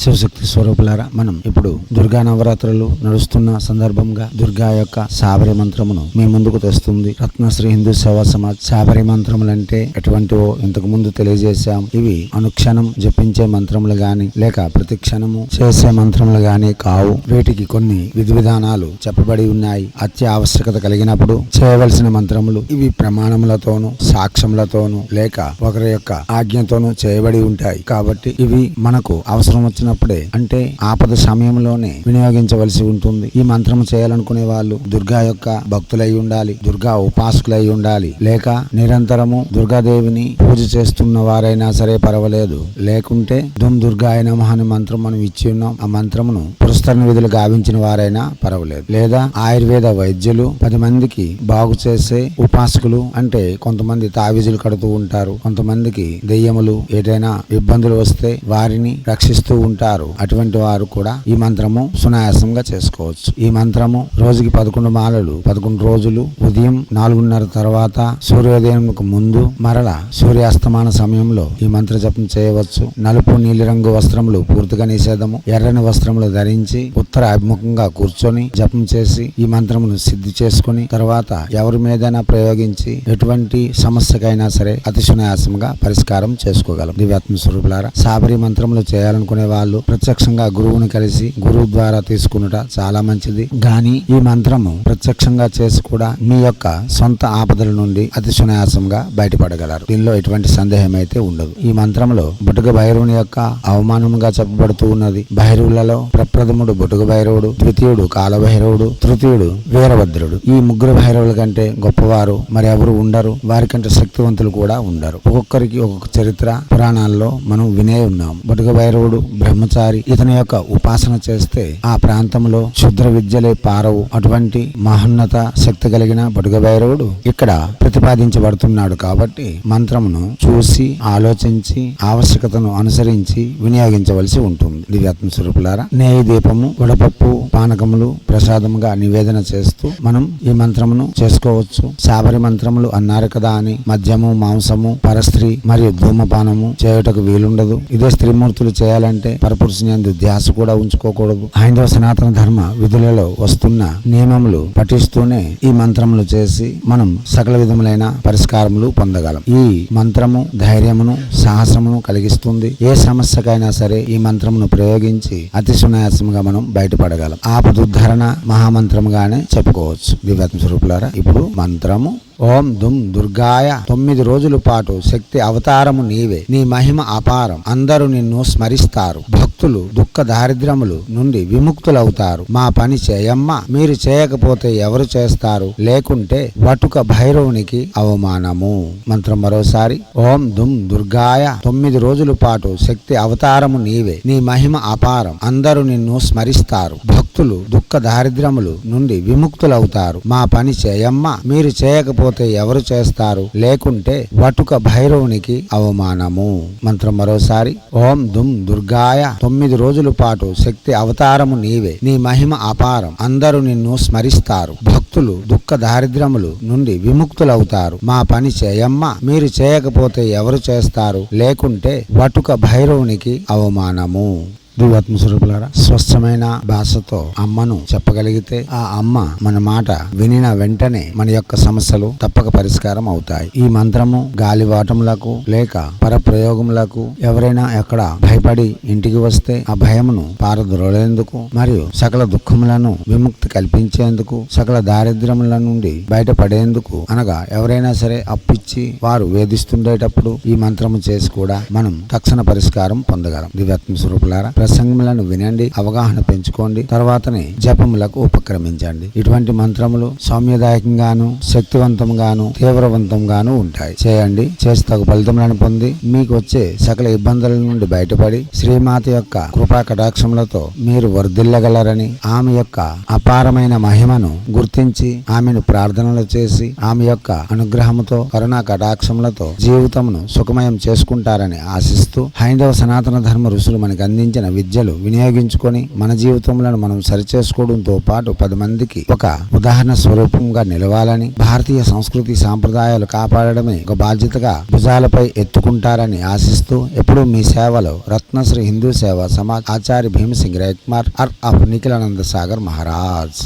శివశక్తి స్వరూపులారా మనం ఇప్పుడు దుర్గా నవరాత్రులు నడుస్తున్న సందర్భంగా దుర్గా యొక్క సాబరి మంత్రమును మీ ముందుకు తెస్తుంది. రత్నశ్రీ హిందూ సేవా సమాజ్ సాబరి మంత్రములు అంటే ఎటువంటివో ఇంతకు ముందు తెలియజేశాం. ఇవి అనుక్షణం జపించే మంత్రములు గాని లేక ప్రతి క్షణము చేసే మంత్రములు గాని కావు. వీటికి కొన్ని విధి విధానాలు చెప్పబడి ఉన్నాయి. అత్య ఆవశ్యకత కలిగినప్పుడు చేయవలసిన మంత్రములు ఇవి ప్రమాణములతోనూ సాక్ష్యములతోనూ లేక ఒకరి యొక్క ఆజ్ఞతోనూ చేయబడి ఉంటాయి. కాబట్టి ఇవి మనకు అవసరం వచ్చినప్పుడే అంటే ఆపద సమయంలోనే వినియోగించవలసి ఉంటుంది. ఈ మంత్రం చేయాలనుకునే వాళ్ళు దుర్గా యొక్క భక్తులై ఉండాలి దుర్గా ఉపాసకులై ఉండాలి. లేక నిరంతరము దుర్గాదేవిని పూజ చేస్తున్న వారైనా సరే పర్వాలేదు. లేకుంటే దుమ్ దుర్గాయ నమః అనే మంత్రం మనం ఇచ్చి ఉన్నాం. ఆ మంత్రమును పురస్కరణ విధులు గావించిన వారైనా పర్వాలేదు. లేదా ఆయుర్వేద వైద్యులు పది మందికి బాగు చేసే ఉపాసకులు అంటే కొంతమంది తావీజులు కడుతూ ఉంటారు. కొంతమందికి దెయ్యములు ఏదైనా ఇబ్బందులు వస్తే వారిని రక్షిస్తూ ఉంటారు. అటువంటి వారు కూడా ఈ మంత్రము సునాయాసంగా చేసుకోవచ్చు. ఈ మంత్రము రోజుకి పదకొండు మాలలు పదకొండు రోజులు ఉదయం నాలుగున్నర తర్వాత సూర్యోదయంకు ముందు మరల సూర్యాస్తమాన సమయంలో ఈ మంత్ర జపం చేయవచ్చు. నలుపు నీలిరంగు వస్త్రములు పూర్తిగా నిషేధము. ఎర్రని వస్త్రములు ధరించి అభిముఖంగా కూర్చొని జపం చేసి ఈ మంత్రమును సిద్ధి చేసుకుని తర్వాత ఎవరి మీదైనా ప్రయోగించి ఎటువంటి సమస్యకైనా సరే అతి సునాయాసంగా పరిష్కారం చేసుకోగలం. దివ్యాత్మ స్వరూపులారా సాబరి మంత్రములు చేయాలనుకునే వాళ్ళు ప్రత్యక్షంగా గురువుని కలిసి గురువు ద్వారా తీసుకునుట చాలా మంచిది. గాని ఈ మంత్రము ప్రత్యక్షంగా చేసి కూడా మీ యొక్క సొంత ఆపదల నుండి అతి సునాయాసంగా బయటపడగలరు. దీనిలో ఎటువంటి సందేహం అయితే ఉండదు. ఈ మంత్రంలో బుటక భైరవుని యొక్క అవమానముగా చెప్పబడుతూ ఉన్నది. భైరవులలో ప్రప్రథముడు బుటక భైరవుడు ద్వితీయుడు కాలభైరవుడు తృతీయుడు వీరభద్రుడు. ఈ ముగ్గురు భైరవుల కంటే గొప్పవారు మరి ఎవరు ఉండరు వారికంటే శక్తివంతులు కూడా ఉండరు. ఒక్కొక్కరికి ఒక్కొక్క చరిత్ర పురాణాల్లో మనం వినే ఉన్నాం. బటుక భైరవుడు బ్రహ్మచారి ఇతని యొక్క ఉపాసన చేస్తే ఆ ప్రాంతంలో క్షుద్ర విద్యలే పారవు. అటువంటి మహోన్నత శక్తి కలిగిన బటుక భైరవుడు ఇక్కడ ప్రతిపాదించబడుతున్నాడు కాబట్టి మంత్రమును చూసి ఆలోచించి ఆవశ్యకతను అనుసరించి వినియోగించవలసి ఉంటుంది. దివ్యాత్మ స్వరూపులారా నేయి దీపము వడపప్పు పానకములు ప్రసాదముగా నివేదన చేస్తూ మనం ఈ మంత్రమును చేసుకోవచ్చు. శాబరి మంత్రములు అన్నారు కదా అని మద్యము మాంసము పరస్త్రీ మరియు ధూమపానము చేయుటకు వీలుండదు. ఇదే స్త్రీమూర్తులు చేయాలంటే పరపురుషుని ధ్యాస కూడా ఉంచుకోకూడదు. హైందవ సనాతన ధర్మ విధులలో వస్తున్న నియమములు పఠిస్తూనే ఈ మంత్రములు చేసి మనం సకల విధములైన పరిష్కారములు పొందగలం. ఈ మంత్రము ధైర్యమును సాహసమును కలిగిస్తుంది. ఏ సమస్యకైనా సరే ఈ మంత్రమును ప్రయోగించి అతి సునాయాసముగా మనం బయటపడగలం. ఆపదుద్ధరణ మహామంత్రముగానే చెప్పుకోవచ్చు. దివ్యాత్మ స్వరూపులారా ఇప్పుడు మంత్రము ఓం దుమ్ దుర్గాయ. తొమ్మిది రోజుల పాటు శక్తి అవతారము నీవే. నీ మహిమ అపారం. అందరూ నిన్ను స్మరిస్తారు. భక్తులు దుఃఖ దారిద్రములు నుండి విముక్తులవుతారు. మా పని చేయమ్మ. మీరు చేయకపోతే ఎవరు చేస్తారు? లేకుంటే వటుక భైరవునికి అవమానము. మంత్రం మరోసారి. ఓం దుమ్ దుర్గాయ. తొమ్మిది రోజుల పాటు శక్తి అవతారము నీవే. నీ మహిమ అపారం. అందరూ నిన్ను స్మరిస్తారు. భక్తులు దుఃఖ దారిద్రములు నుండి విముక్తులవుతారు. మా పని చేయమ్మ మీరు చేయకపోతే ఎవరు చేస్తారు? లేకుంటే వటుక భైరవునికి అవమానము. మంత్రం మరోసారి ఓం దుమ్ దుర్గాయ తొమ్మిది రోజుల పాటు శక్తి అవతారము నీవే నీ మహిమ అపారం అందరూ నిన్ను స్మరిస్తారు. భక్తులు దుఃఖ దారిద్రములు నుండి విముక్తులవుతారు. మా పని చేయమ్మ మీరు చేయకపోతే ఎవరు చేస్తారు? లేకుంటే వటుక భైరవునికి అవమానము. దివాత్మ స్వరూపులారా స్వచ్ఛమైన భాషతో అమ్మను చెప్పగలిగితే ఆ అమ్మ మన మాట వినిన వెంటనే మన యొక్క సమస్యలు తప్పక పరిష్కారం అవుతాయి. ఈ మంత్రము గాలివాటములకు లేక పరప్రయోగములకు ఎవరైనా ఎక్కడ భయపడి ఇంటికి వస్తే ఆ భయమును పారద్రోలేందుకు మరియు సకల దుఃఖములను విముక్తి కల్పించేందుకు సకల దారిద్ర్యముల నుండి బయటపడేందుకు అనగా ఎవరైనా సరే అప్పిచ్చి వారు వేధిస్తుండేటప్పుడు ఈ మంత్రము చేసి కూడా మనం తక్షణ పరిష్కారం పొందగలం. దివ్యాత్మ స్వరూపులారా ప్రసంగములను వినండి అవగాహన పెంచుకోండి తర్వాతనే జపములకు ఉపక్రమించండి. ఇటువంటి మంత్రములు సౌమ్యదాయకంగాను శక్తివంతంగాను తీవ్రవంతంగాను ఉంటాయి. చేయండి. చేసి తగు ఫలితములను పొంది మీకు వచ్చే సకల ఇబ్బందుల నుండి బయటపడి శ్రీమాత యొక్క కృపా కటాక్షములతో మీరు వర్ధిల్లగలరని ఆమె యొక్క అపారమైన మహిమను గుర్తించి ఆమెను ప్రార్థనలు చేసి ఆమె యొక్క అనుగ్రహముతో కరుణా కటాక్షములతో జీవితమును సుఖమయం చేసుకుంటారని ఆశిస్తూ హైందవ సనాతన ధర్మ ఋషులు మనకు అందించిన విద్యలు వినియోగించుకొని మన జీవితంలో మనం సరిచేసుకోవడంతో పాటు పది మందికి ఒక ఉదాహరణ స్వరూపంగా నిలవాలని భారతీయ సంస్కృతి సాంప్రదాయాలు కాపాడడమే ఒక బాధ్యతగా భుజాలపై ఎత్తుకుంటారని ఆశిస్తూ ఎప్పుడూ మీ సేవలో రత్నశ్రీ హిందూ సేవ సమాజ్ ఆచార్య భీమసింగ్ రవికుమార్ అర్ ఆఫ్ నిఖిలానంద సాగర్ మహారాజ్.